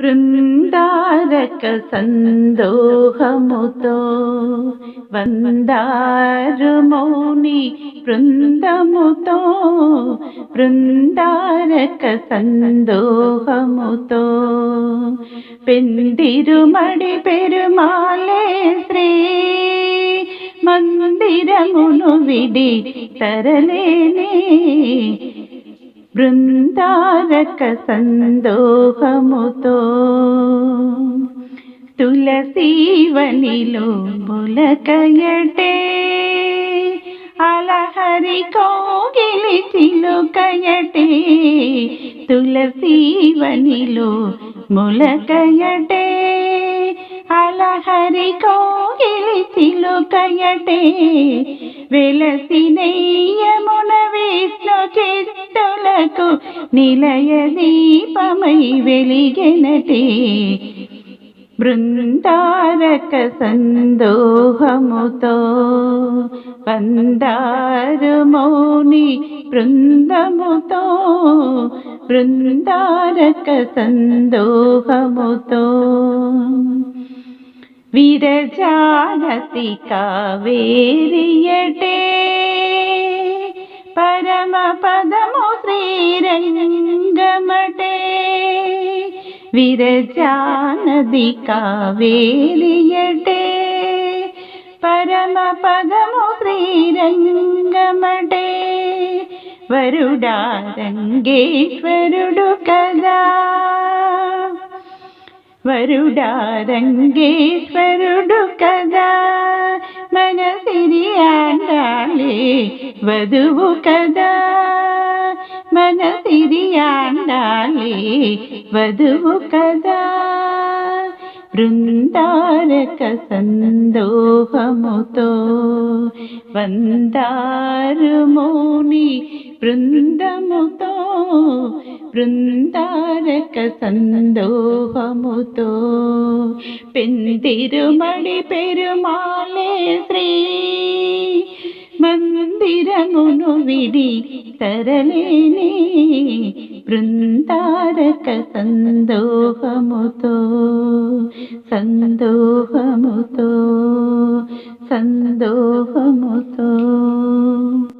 బృందారక సందోహముతో వందారు మౌని బృందముతో బృందారక సందోహముతో పెందిరుమడి పెరుమాలే శ్రీ మందిరమును విడి తరలేనే బృందారక సందోహముతో ತುಳಸೀವನಿಲು ಬುಲಕಯಟೆ ಅಲಹರಿ ಕೋಗಿಲಿ ಚಿಲುಕಯಟೆ ತುಳಸೀವನಿಲು ಮುಲಕಯಟೆ ಅಲಹರಿ ಕೋಗಿಲಿ ಚಿಲುಕಯಟೆ వెలసినయ్య మున విష్ణు చిత్తులకు నిలయ దీపమై వెలిగెనటే బృందారక సందోహముతో వందారు మౌని బృందముతో బృందారక సందోహముతో విరజానతి కావేరియటే పరమ పదము శ్రీరంగమటే വിരജാനദി കാവേലിയടെ പരമപദമു ശ്രീരംഗമടെ. വരുടാരംഗേശ്വരുടു കഥാ വരുടാരംഗേശ്വരുടു കഥാ മനസിരിയാണ്ടാളേ വധുവു കഥാ మన సిరి ఆండాలే వధువు కదా మన సిరి ఆండాలే వధువు కదా బృందారక సందోహముతో వందారు మౌని బృందముతో బృందారక సందోహముతో పెందిరుమడి పెరుమాలే శ్రీ మందిరమును విడి తరలేని బృందారక సందోహముతో సందోహముతో సందోహముతో